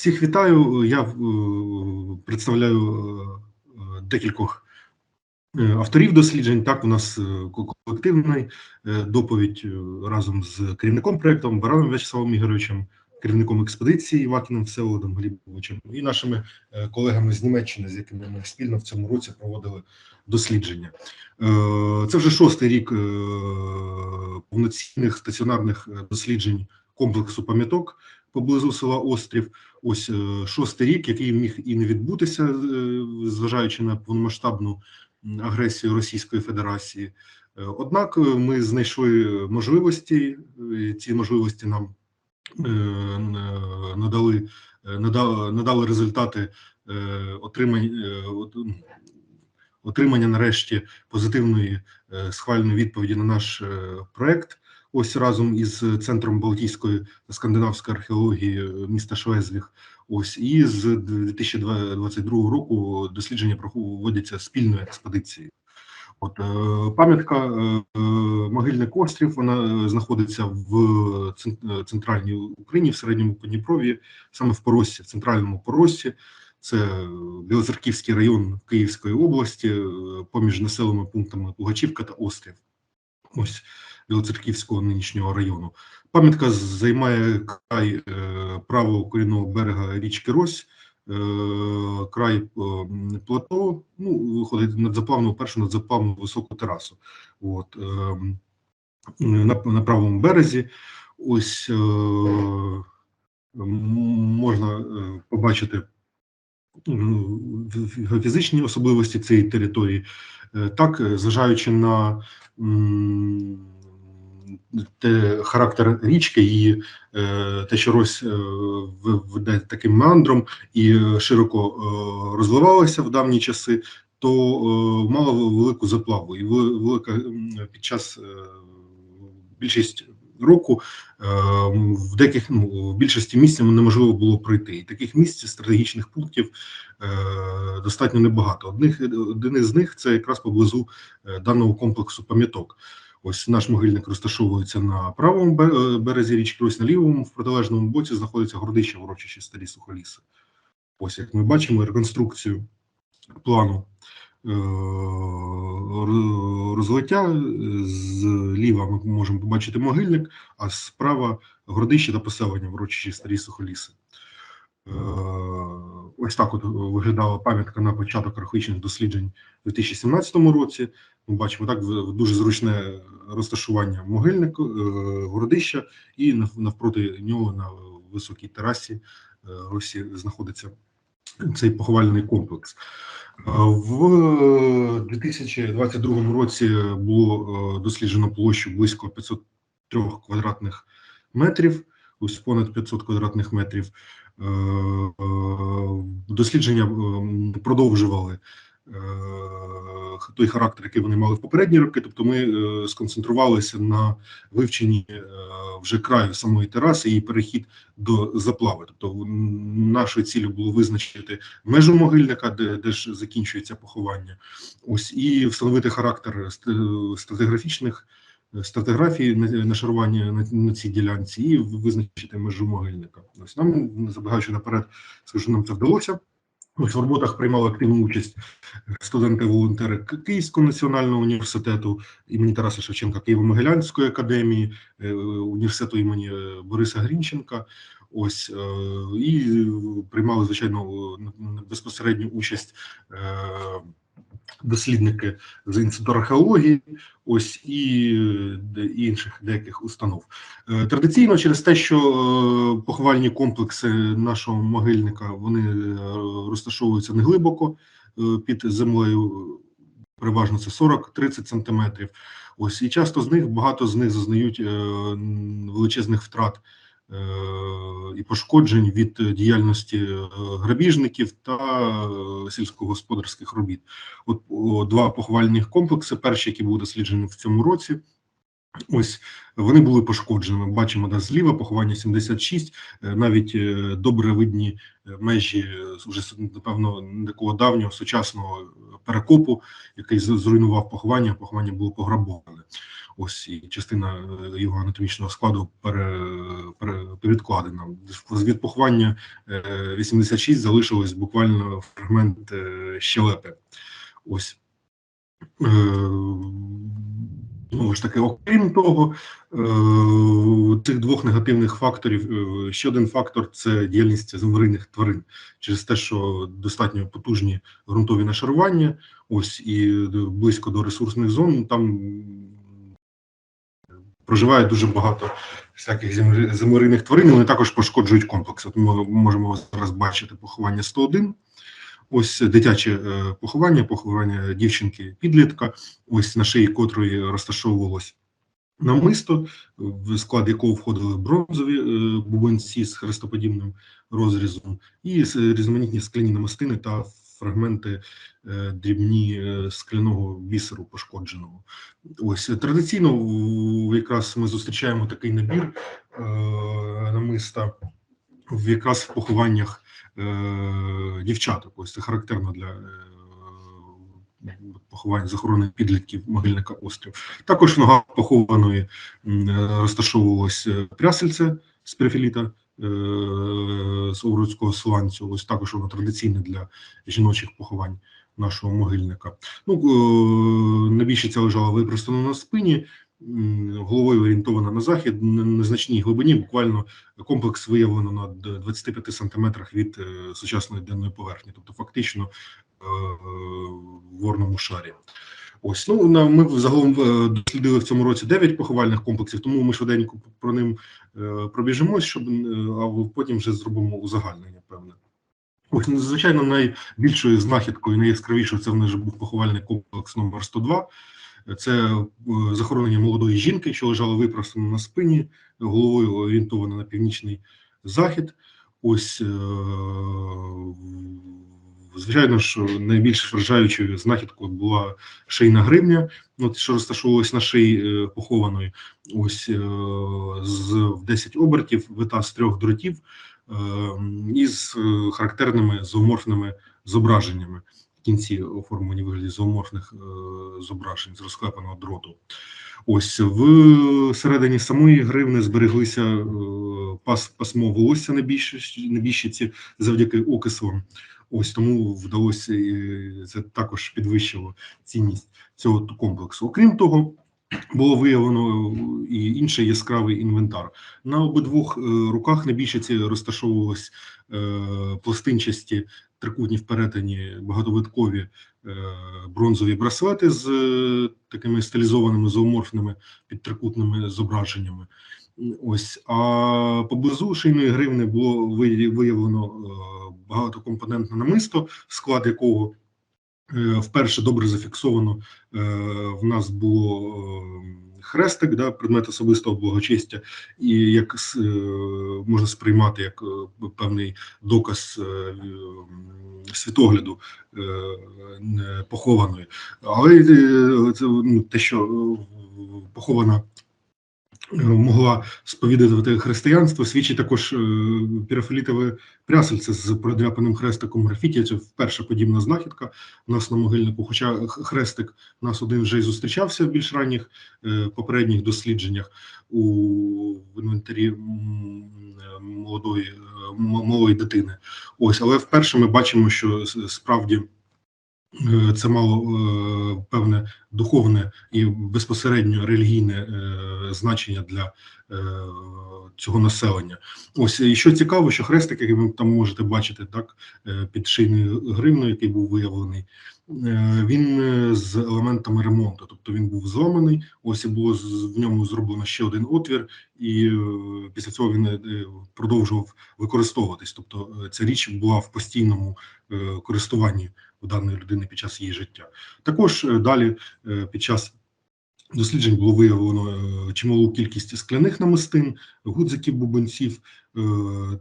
Всіх вітаю. Я е, представляю е, декількох е, авторів досліджень. Так, у нас ко- колективний е, доповідь разом з керівником проєкту Бараном В'ячеславом Ігоровичем, керівником експедиції Вакіним Всеволодом Глібовичем і нашими колегами з Німеччини, з якими ми спільно в цьому році проводили дослідження. Це вже шостий рік повноцінних стаціонарних досліджень комплексу пам'яток поблизу села Острів. Ось е, шостий рік, який міг і не відбутися, е, зважаючи на повномасштабну агресію Російської Федерації. Е, Однак ми знайшли можливості, ці можливості нам надали, е, надали результати отримання, отримання нарешті позитивної схвальної відповіді на наш проект. Ось разом із центром Балтійської скандинавської археології е, міста Шлезвіг. Ось і з 2022 року дослідження проводяться спільною експедицією. От е, пам'ятка е, могильник острів. Вона знаходиться в центральній Україні, в середньому Подніпров'ї, саме в Поросі, в центральному Поросі. Це Білозерківський район Київської області, поміж населеними пунктами Пугачівка та Острів. Ось Білоцерківського нинішнього району. Пам'ятка займає край е, правого корінного берега річки Рось, е, край е, плато, ну, виходить надзаплавну, першу надзаплавну високу терасу. От, на, на правому березі. Ось можна побачити ну, фі- фі- фізичні особливості цієї території. Так, зважаючи на м, те, характер річки, її е, те, що Рось веде таким меандром і е, широко е, розвивалася в давні часи, то мала велику заплаву, і вели- велика під час більшість року в деяких ну, в більшості місць неможливо було пройти. І таких місць стратегічних пунктів достатньо небагато. Одних один із них це якраз поблизу даного комплексу пам'яток. Ось наш могильник розташовується на правому е, березі річки, ось на лівому, в протилежному боці знаходиться городище в урочищі старі сухоліси. Ось як ми бачимо реконструкцію плану е, розлиття. Зліва ми можемо побачити могильник, а справа городище та поселення в урочищі старі сухоліси. Е, Ось так от виглядала пам'ятка на початок археологічних досліджень у 2017 році. Ми бачимо так дуже зручне розташування могильника, е, городища, і навпроти нього на високій терасі е, Росі знаходиться цей поховальний комплекс. Е, В 2022 році було е, досліджено площу близько 503 квадратних метрів, ось понад 500 квадратних метрів. Е, е, Дослідження е, продовжували той характер, який вони мали в попередні роки. Тобто, ми сконцентрувалися на вивченні вже краю самої тераси і перехід до заплави. Тобто, нашою цілею було визначити межу могильника, де, де ж закінчується поховання. Ось і встановити характер ст- стратиграфічних стратиграфії на- нашарування на, на цій ділянці і визначити межу могильника. Ось нам забігаючи наперед, скажу, нам це вдалося. Ось в роботах приймали активну участь студенти-волонтери Київського національного університету імені Тараса Шевченка Києво-Могилянської академії, е, університету імені е, Бориса Грінченка. Ось е, і приймали звичайно е, безпосередню участь е, дослідники з інституту археології, ось і е, і інших деяких установ. Е, Традиційно через те, що е, поховальні комплекси нашого могильника вони розташовуються неглибоко під землею, переважно це 40-30 сантиметрів. Ось і часто з них багато з них зазнають величезних втрат і пошкоджень від е, діяльності е, грабіжників та е, сільськогосподарських робіт. От два поховальних комплекси, перші, які були досліджені в цьому році, Ось вони були пошкодженими. Бачимо, да, зліва поховання 76, е, навіть е, добре видні е, межі е, вже напевно такого давнього сучасного перекопу, який зруйнував поховання. Поховання було пограбоване. Ось і частина е, його анатомічного складу пере, пере, відкладена. Від поховання е, 86 залишилось буквально фрагмент е, щелепи. Ось. Е, Знову ж таки, окрім того, е, цих двох негативних факторів, е, ще один фактор це діяльність землерийних тварин через те, що достатньо потужні ґрунтові нашарування, ось і близько до ресурсних зон, там проживає дуже багато всяких земле- землерийних тварин. Вони також пошкоджують комплекс. От ми можемо зараз бачити поховання 101. Ось дитяче е, поховання, поховання дівчинки підлітка, ось на шиї котрої розташовувалось намисто, в склад якого входили бронзові е, бубенці з хрестоподібним розрізом, і різноманітні скляні намистини та фрагменти е, дрібні е, скляного бісеру пошкодженого. Ось е, традиційно якраз ми зустрічаємо такий набір намиста в якраз в похованнях дівчаток. Ось це характерно для поховань захоронених підлітків могильника острів. Також в ногах похованої розташовувалось прясельце з перифіліта е, з Овруцького сланцю. Ось також воно традиційне для жіночих поховань нашого могильника. Ну, е, набіжчиця лежала випростано на спині, головою орієнтована на захід, на незначній глибині, буквально комплекс виявлено на д- 25 сантиметрах від е, сучасної денної поверхні, тобто фактично е, в горному шарі. Ось ну ми загалом е, дослідили в цьому році 9 поховальних комплексів, тому ми швиденько про ним е, пробіжимось, щоб е, а потім вже зробимо узагальнення певне. Ось, ну, звичайно, найбільшою знахідкою, найяскравішою це в нас був поховальний комплекс номер 102. Це захоронення молодої жінки, що лежала випростано на спині, головою орієнтована на північний захід. Ось, звичайно, що найбільш вражаючою знахідкою була шийна гривня, от, що розташовувалась на шиї е, похованої. Ось е, з в 10 обертів, вита з трьох дротів е, із характерними зооморфними зображеннями в кінці оформлені вигляді зооморфних зображень з розклепаного дроту. Ось в середині самої гривни збереглися пас, пасмо волосся більшості- завдяки окислам. Ось тому вдалося е, це також підвищило цінність цього комплексу. Окрім того, було виявлено і інший яскравий інвентар. На обидвох е, руках на більшіці розташовувались е, пластинчасті трикутні в перетині багатовиткові е, бронзові браслети з е, такими стилізованими зооморфними підтрикутними зображеннями. Ось а поблизу шийної гривни було виявлено е, багатокомпонентне намисто, склад якого е, вперше добре зафіксовано. Е, В нас було хрестик, да, предмет особистого благочестя, і як можна сприймати як певний доказ світогляду похованої. Але це ну, те, що похована могла сповідувати християнство, свідчить також е, пірафілітове прясельце з продряпаним хрестиком графіті. Це вперше подібна знахідка у нас на могильнику. Хоча хрестик у нас один вже й зустрічався в більш ранніх е, попередніх дослідженнях у в інвентарі молодої е, малої дитини. Ось, але вперше ми бачимо, що справді. Е, Це мало е, певне духовне і безпосередньо релігійне е, значення для цього населення. Ось і що цікаво, що хрестик, який ви там можете бачити, так під шийною гривною, який був виявлений, він з елементами ремонту, тобто він був зламаний. Ось і було в ньому зроблено ще один отвір, і після цього він продовжував використовуватись. Тобто ця річ була в постійному користуванні у даної людини під час її життя. Також е, далі е, під час досліджень було виявлено е, чималу кількість скляних намистин, гудзиків бубенців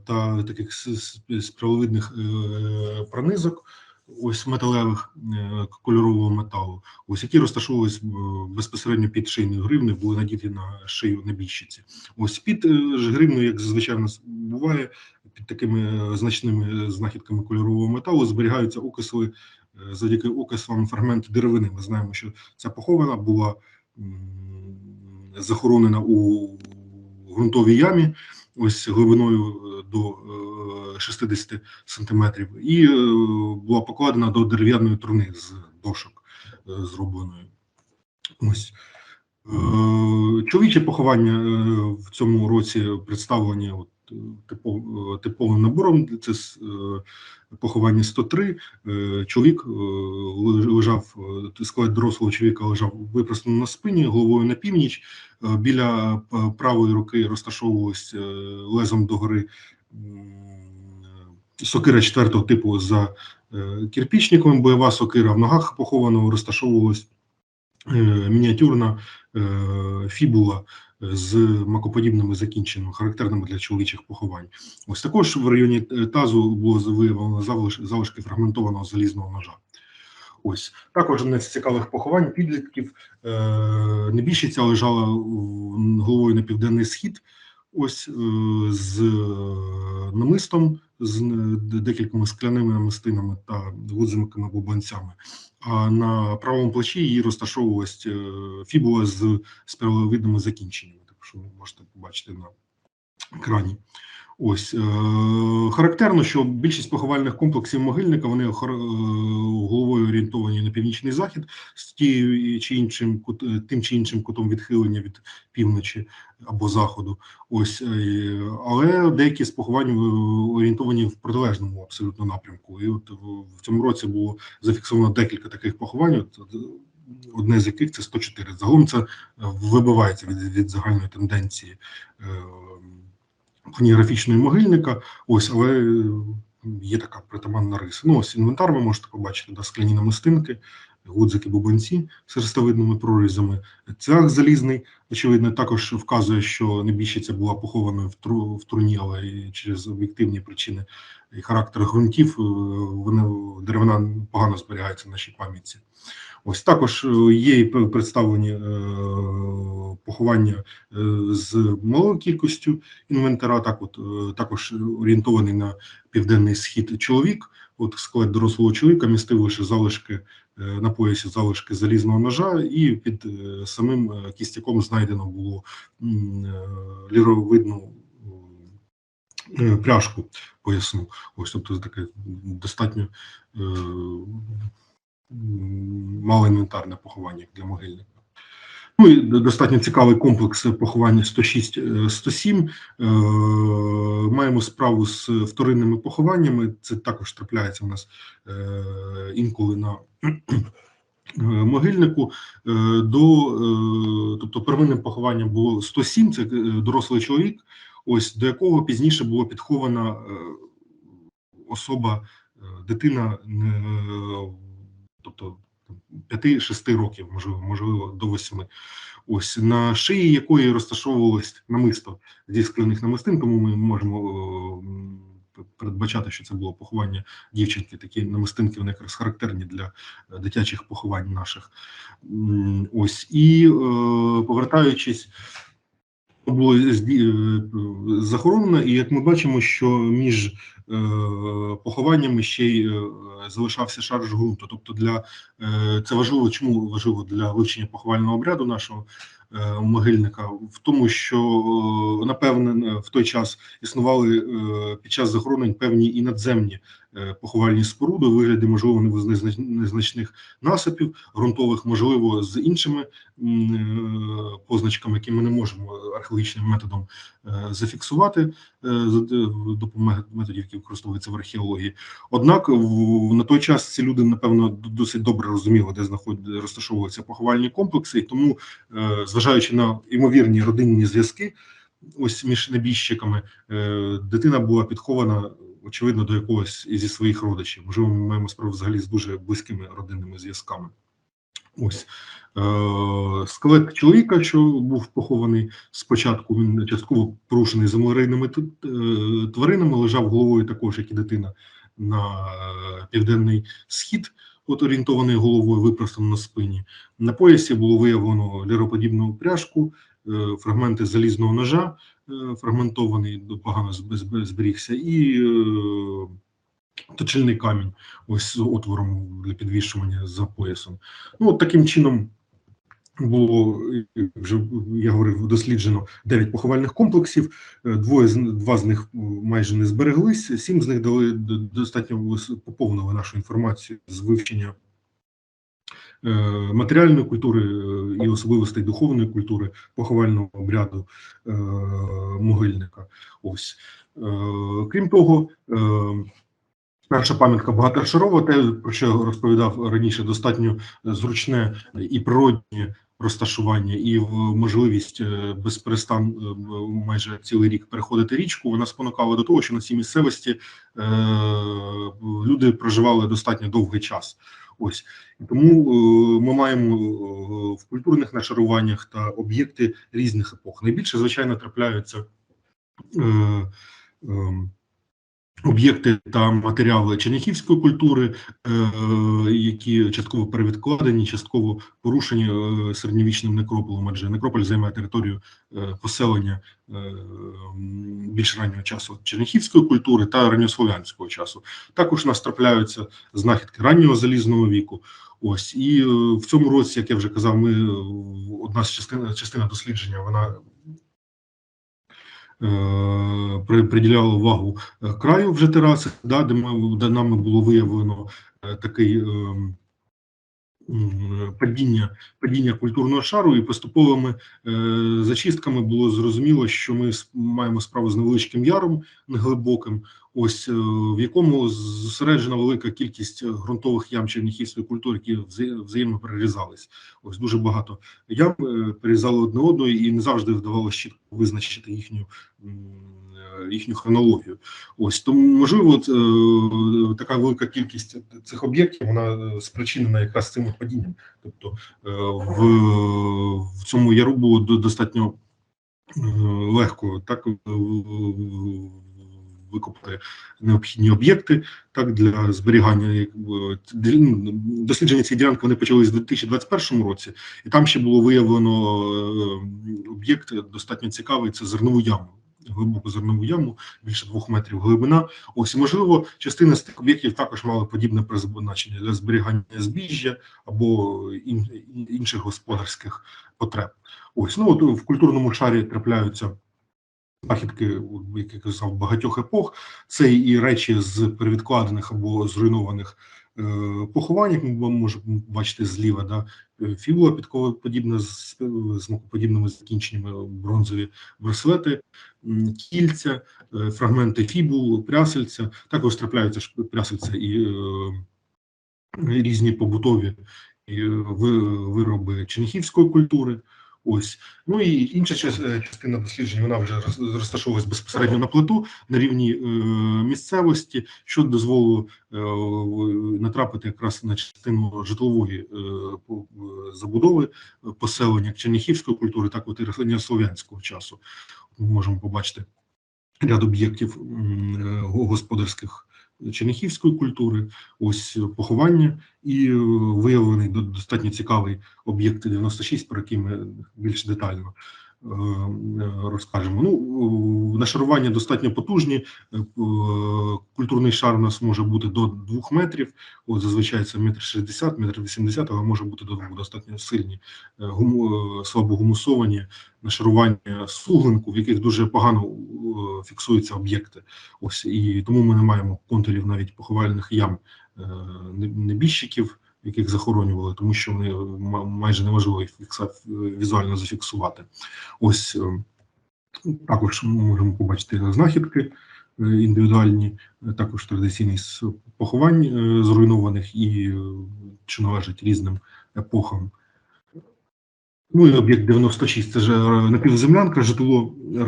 та таких с- с- спраловидних е, пронизок. ось металевих кольорового металу, ось які розташовувались е, безпосередньо під шийною гривнею, були надіті на шию небіжчиці. Ось під гривнею, як зазвичай в нас буває, під такими е, значними знахідками кольорового металу зберігаються окисли е, завдяки окислам фрагменти деревини. Ми знаємо, що ця похована була захоронена у ґрунтовій ямі, ось глибиною е, до е, 60 сантиметрів, і е, була покладена до дерев'яної труни з дошок е, зробленої. Ось. Е, Чоловіче поховання е, в цьому році представлені от, е, е, типовим набором. Це е, поховання 103. Е, Чоловік е, лежав, е, склад дорослого чоловіка лежав випростано на спині, головою на північ. Е, Біля е, правої руки розташовувалось е, лезом догори сокира четвертого типу за е, кирпічником, бойова сокира. В ногах похованого розташовувалась е, мініатюрна е, фібула з макоподібними закінченнями, характерними для чоловічих поховань. Ось також в районі е, тазу було виявлено залишки фрагментованого залізного ножа. Ось також одне з цікавих поховань підлітків. Е, небіжчиця лежала головою на південний схід. Ось е, з е, намистом, з е, декількома скляними намистинами та гудзиками бубанцями. А на правому плечі її розташовувалась фібула з спіраловидними закінченнями. Так що ви можете побачити на екрані. Ось е, характерно, що більшість поховальних комплексів могильника вони е, головою орієнтовані на північний захід з тією чи іншим е, тим чи іншим кутом відхилення від півночі або заходу. Ось але деякі з поховань орієнтовані в протилежному абсолютно напрямку. І от в- цьому році було зафіксовано декілька таких поховань. От, Одне з яких це 104. Загалом це вибивається від, від загальної тенденції е, могильника. Ось, але е, є така притаманна риса. Ну, ось інвентар ви можете побачити, да, скляні намистинки, гудзики бубонці з хрестовидними прорізами. Цвях залізний, очевидно, також вказує, що небіжчиця була похованою в, тру, в труні, але і через об'єктивні причини і характер ґрунтів, е, вони деревина погано зберігається в нашій пам'ятці. Ось також е, є і представлені е, поховання е, з малою кількістю інвентара. Так, от е, також орієнтований на південний схід чоловік. От склад дорослого чоловіка містив лише залишки на поясі, залишки залізного ножа, і під е, самим е, кістяком знайдено було е, ліровидну е, пляшку поясну. Ось тобто таке достатньо е, м, малоінвентарне поховання для могильника. Ну і достатньо цікавий комплекс поховання 106-107. Е, маємо справу з вторинними похованнями. Це також трапляється у нас е, інколи на е, могильнику. Е, до, е, тобто первинним похованням було 107, це дорослий чоловік, ось до якого пізніше було підхована особа, дитина, тобто 5-6 років, можливо, можливо, до 8. Ось на шиї якої розташовувалось намисто зі скляних намистин, тому ми можемо передбачати, що це було поховання дівчинки. Такі намистинки вони якраз характерні для е, дитячих поховань наших. Ось і е, повертаючись. Було е, захоронено, і як ми бачимо, що між похованнями ще й залишався шар ж ґрунту. Тобто, для це важливо. Чому важливо для вивчення поховального обряду нашого могильника? В тому, що е, напевне в той час існували е, під час захоронень певні і надземні е, поховальні споруди у вигляді, можливо, незнач- незначних насипів ґрунтових, можливо, з іншими е, позначками, які ми не можемо археологічним методом е, зафіксувати е, за допомогою методів, які використовуються в археології. Однак в, на той час ці люди, напевно, досить добре розуміли, де знаходять розташовуються поховальні комплекси, і тому, е, зважаючи на ймовірні родинні зв'язки, ось між небіжчиками, е, дитина була підхована. Очевидно, до якогось зі своїх родичів. Можливо, ми маємо справу взагалі з дуже близькими родинними зв'язками. Ось е, скелет чоловіка, що був похований спочатку, він частково порушений землерийними е, тваринами, лежав головою також, як і дитина на е, південний схід, от орієнтований головою, випростано на спині. На поясі було виявлено ліроподібну пряжку, фрагменти залізного ножа, е, фрагментований, погано зб- зб- зберігся, і е, точильний камінь, ось з отвором для підвішування за поясом. Ну, от таким чином було е, вже я говорив, досліджено 9 поховальних комплексів. Е, Двоє два з них майже не збереглись. Сім з них дали достатньо поповнили нашу інформацію з вивчення е, матеріальної культури е, і особливостей духовної культури поховального обряду е, могильника. Ось Е, крім того. е, Перша пам'ятка багатошарова, те, про що розповідав раніше, достатньо зручне і природнє розташування, і можливість е, без перестан е, майже цілий рік переходити річку. Вона спонукала до того, що на цій місцевості е, люди проживали достатньо довгий час. Ось І тому е, ми маємо е, в культурних нашаруваннях та об'єкти різних епох. Найбільше, звичайно, трапляються. Е, е, об'єкти та матеріали черняхівської культури, е, які частково перевідкладені, частково порушені е, середньовічним некрополем, адже некрополь займає територію е, поселення більш раннього часу черняхівської культури та ранньослов'янського часу. Також у нас трапляються знахідки раннього залізного віку. Ось і в цьому році, як я вже казав, ми одна з частин частина дослідження вона приділяла увагу е, краю вже тераси, да, де, де нами було виявлено е, такий е, м, падіння, падіння культурного шару, і поступовими е, зачистками було зрозуміло, що ми маємо справу з невеличким яром неглибоким, ось е, в якому зосереджена велика кількість ґрунтових ям черніхівської культури, які вза- взаємно перерізались. Ось дуже багато ям е, перерізали одне одного, і не завжди вдавалося чітко визначити їхню їхню хронологію. Ось тому можливо, от, е, така велика кількість цих об'єктів вона е, спричинена якраз цим падінням. Тобто е, в, в цьому яру було достатньо е, легко так е, викопати необхідні об'єкти так для зберігання. ну, Дослідження цієї ділянки вони почалися в 2021 році, і там ще було виявлено е, об'єкт достатньо цікавий. Це зернову яму. Глибоку зернову яму, більше двох метрів глибина. Ось можливо, частина з тих об'єктів також мала подібне призначення для зберігання збіжжя або ін- ін- інших господарських потреб. Ось ну от в культурному шарі трапляються знахідки, як я казав, багатьох епох. Це і речі з перевідкладених або зруйнованих е, поховань, як ми можемо бачити зліва, да, фібула підковоподібна з, мокоподібними закінченнями, бронзові браслети, кільця, е, фрагменти фібул, прясельця. Також трапляються прясельця і е, різні побутові е, ви- вироби черніхівської культури. Ось ну і інша е, частина досліджень вона вже роз- розташовувалась безпосередньо на плиту на рівні е, місцевості, що дозволило е, натрапити якраз на частину житлової забудови поселення як черніхівської культури, так от і ранньослов'янського часу. Ми можемо побачити ряд об'єктів господарських черніхівської культури, ось поховання, і е, виявлений до- достатньо цікавий об'єкт 96, про який ми більш детально розкажемо. Ну, е, нашарування достатньо потужні. Е, е, Культурний шар у нас може бути до 2 метрів. От зазвичай це метр 60, метр 80, але може бути до двох достатньо сильні, е, гуму, е, слабо гумусовані нашарування суглинку, в яких дуже погано е, фіксуються об'єкти. Ось і тому ми не маємо контурів навіть поховальних ям е, не- небіжчиків, яких захоронювали, тому що вони ма- майже неможливо їх фікса- візуально зафіксувати. Ось е, також ми можемо побачити знахідки е, індивідуальні, е, також традиційні поховань е, зруйнованих і чи належать різним епохам. Ну і об'єкт 96 це ж е, напівземлянка, житло е,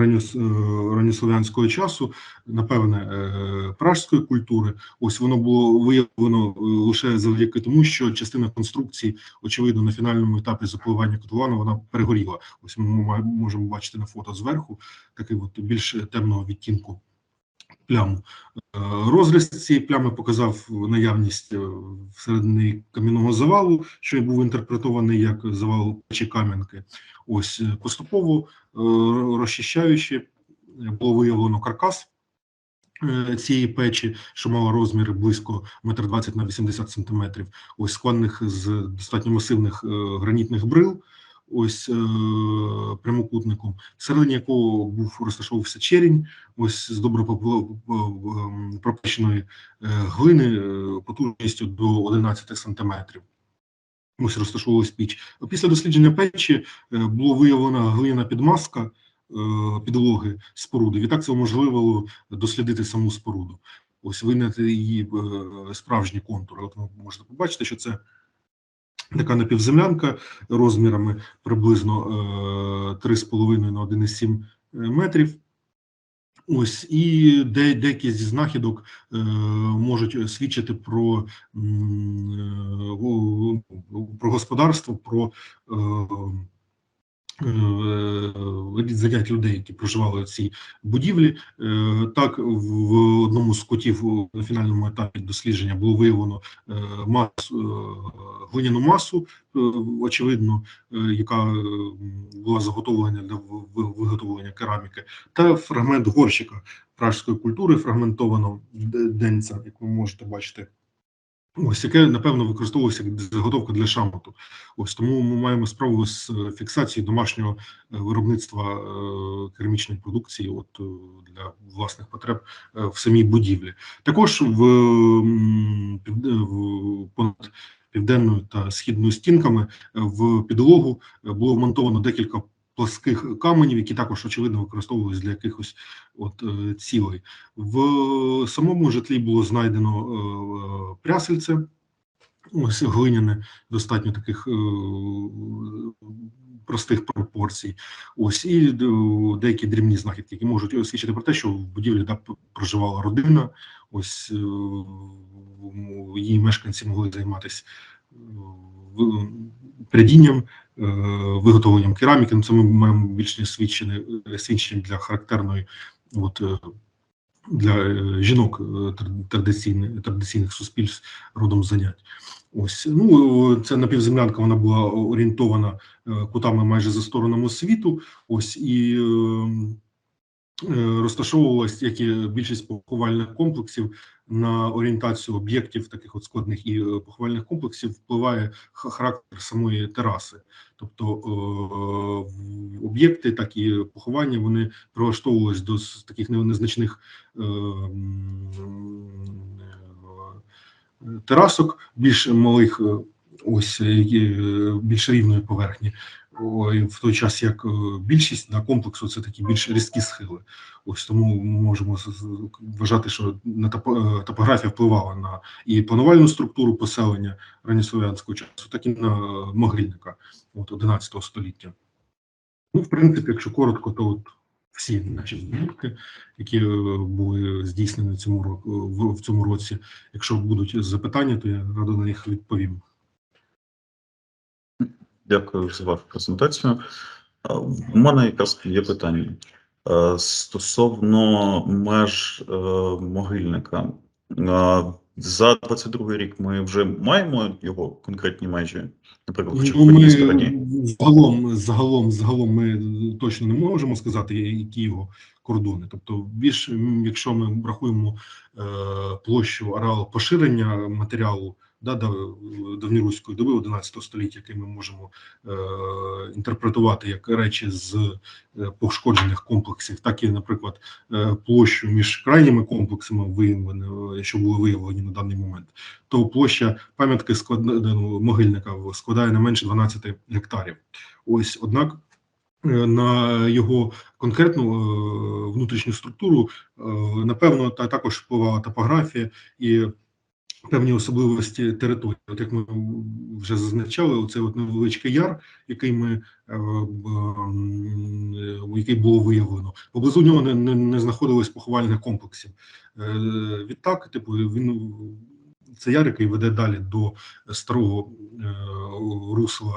ранньослов'янського часу, напевне, е, пражської культури. Ось воно було виявлено лише завдяки тому, що частина конструкції, очевидно, на фінальному етапі запливання котловану вона перегоріла. Ось ми можемо бачити на фото зверху такий от більш темного відтінку пляму. Е, Розріз цієї плями показав наявність е, всередині кам'яного завалу, що був інтерпретований як завал печі кам'янки. Ось е, поступово розчищаючи, було виявлено каркас цієї печі, що мала розміри близько 1,20 на 80 сантиметрів. Ось складених з достатньо масивних гранітних брил. Ось е, прямокутником, всередині якого був розташовувався черінь, ось з добре ем, е, глини е, потужністю до 11 сантиметрів. Ось розташовувалась піч. Після дослідження печі е, було виявлена глина підмазка підлоги споруди. Відтак це уможливило дослідити саму споруду. Ось винайти її справжні контури. От ви можете побачити, що це така напівземлянка розмірами приблизно е, 3,5 на 1,7 метрів. Ось і де, деякі зі знахідок е, можуть свідчити про, е, про господарство, про е, е, занять людей, які проживали в цій будівлі. Е, Так, в одному з котів на фінальному етапі дослідження було виявлено е, масу, глиняну масу, очевидно, яка була заготовлена для виготовлення кераміки, та фрагмент горщика пражської культури, фрагментованого д- денця, як ви можете бачити. Ось яке напевно використовувалося як заготовка для шамоту. Ось тому ми маємо справу з е, фіксацією домашнього е, виробництва е, керамічної продукції, от для власних потреб в самій будівлі. Також в, в понад південною та східною стінками в підлогу було вмонтовано декілька пласких каменів, які також очевидно використовувалися для якихось от е, цілей. В самому житлі було знайдено е, прясельце, ось глиняне, достатньо таких е, простих пропорцій. Ось і деякі дрібні знахідки, які можуть свідчити про те, що в будівлі да, проживала родина. Ось її мешканці могли займатися е, прядінням, виготовленням кераміки. Ну, це ми маємо більш свідчення, для характерної от, е, для е, жінок е, традиційних, традиційних суспільств родом занять. Ось ну це напівземлянка. Вона була орієнтована е, кутами майже за сторонами світу. Ось і е, е, розташовувалась, як і більшість поховальних комплексів, на орієнтацію об'єктів таких от складних і е, поховальних комплексів впливає характер самої тераси. Тобто е, об'єкти, так і поховання, вони прилаштовувались до таких незначних е, терасок, більш малих, ось більш рівної поверхні. В той час як е, більшість на комплексу це такі більш різкі схили. Ось тому ми можемо вважати, що на е, топографія впливала на і планувальну структуру поселення ранньослов'янського часу, так і на могильника от 11 століття. Ну, в принципі, якщо коротко, то от всі наші збірки, які е, були здійснені цьому в цьому році. Якщо будуть запитання, то я радо на них відповім. Дякую за вашу презентацію. У мене якраз є питання Е, стосовно меж е, могильника. Е, За 22 рік ми вже маємо його конкретні межі, наприклад, в Ну, ми стороні. загалом, загалом, загалом ми точно не можемо сказати, які його кордони. Тобто, більш якщо ми рахуємо е, площу ареалу поширення матеріалу да, да, давньоруської доби 11 століття, який ми можемо е, інтерпретувати як речі з е, пошкоджених комплексів, так і, наприклад, е, площу між крайніми комплексами, виявлені, що були виявлені на даний момент, то площа пам'ятки склад... ну, могильника складає не менше 12 гектарів. Ось однак. е, На його конкретну е, внутрішню структуру, е, напевно, та також впливала топографія і певні особливості території. От як ми вже зазначали, оце от невеличкий яр, який ми е, який було виявлено. Поблизу нього не, не, не знаходилось поховальних комплексів. Е, Відтак, типу, він це яр, який веде далі до старого е, русла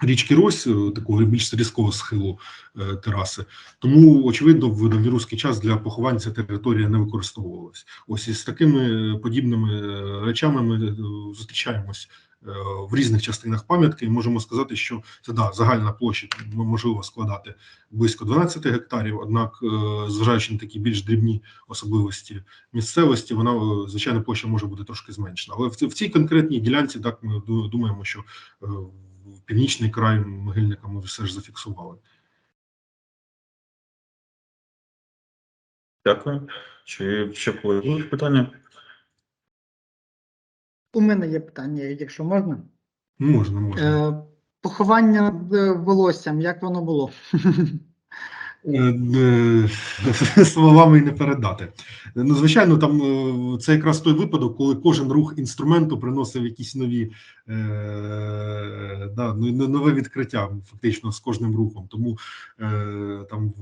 річки Рось, е, такого більш різкого схилу е, тераси. Тому, очевидно, в давньоруський час для поховань ця територія не використовувалась. Ось із такими подібними е, речами ми е, зустрічаємось е, в різних частинах пам'ятки і можемо сказати, що це да, загальна площа можливо складати близько 12 гектарів. Однак, е, зважаючи на такі більш дрібні особливості місцевості, вона е, звичайно площа може бути трошки зменшена. Але в, цій конкретній ділянці так ми думаємо, що е, північний край могильника ми все ж зафіксували. Дякую. Чи ще коли питання? У мене є питання, якщо можна. Можна, можна. Е, поховання е, волоссям, як воно було? Е, е, Словами й не передати. Ну, звичайно, там е, це якраз той випадок, коли кожен рух інструменту приносив якісь нові да, ну, нове відкриття, фактично з кожним рухом. Тому там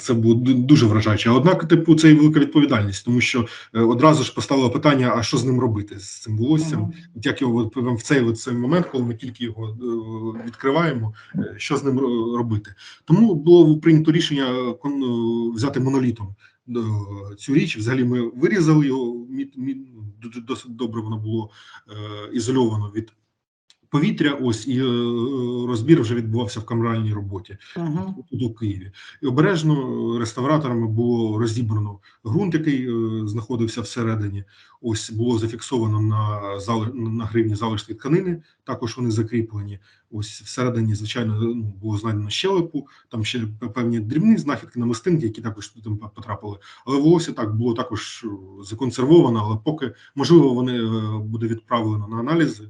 це було ду- дуже вражаюче. Однак, типу, це і велика відповідальність, тому що е, одразу ж поставило питання: а що з ним робити з цим волоссям? Мгм. От як його в цей от, цей момент, коли ми тільки його е, відкриваємо, е, що з ним робити. Тому було прийнято рішення взяти монолітом цю річ. Взагалі ми вирізали його. дуже досить добре воно було ізольовано від повітря. Ось і е, розбір вже відбувався в камеральній роботі Мгм. тут у Києві. І обережно е, реставраторами було розібрано ґрунт, який е, знаходився всередині. Ось було зафіксовано на зали на гривні залишки тканини. Також вони закріплені. Ось всередині, звичайно, ну, було знайдено щелепу. Там ще певні дрібні знахідки намистинки, які також туди потрапили. Але волосся так було також е, законсервовано. Але поки можливо, вони е, буде відправлено на аналізи.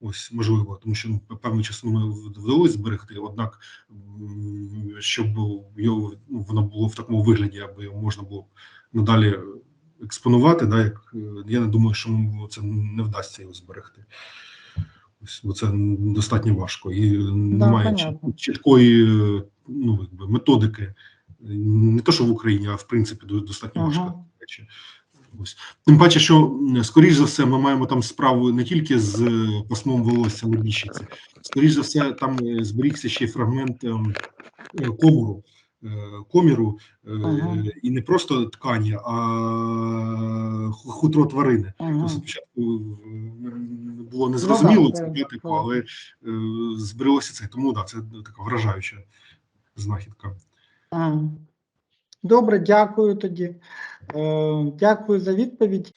Ось можливо, тому що ну, певну частину ми вдалося зберегти, однак щоб його ну, воно було в такому вигляді, аби його можна було надалі експонувати. Да, як е, я не думаю, що це не вдасться його зберегти. Ось, бо це достатньо важко і немає понятно. чіткої е, ну, якби, методики, не то, що в Україні, а в принципі достатньо Ага. речі. Ось. Тим паче, що скоріш за все, ми маємо там справу не тільки з е, пасмом волосся лебіщиці, скоріш за все, там е, зберігся ще фрагмент е, комору, е, коміру, Ага. і не просто ткані, а хутро тварини. Мгм. То спочатку було незрозуміло це типу, але збереглося це. Тому да, це така вражаюча знахідка. Ага. Добре, дякую тоді. Е, дякую за відповідь.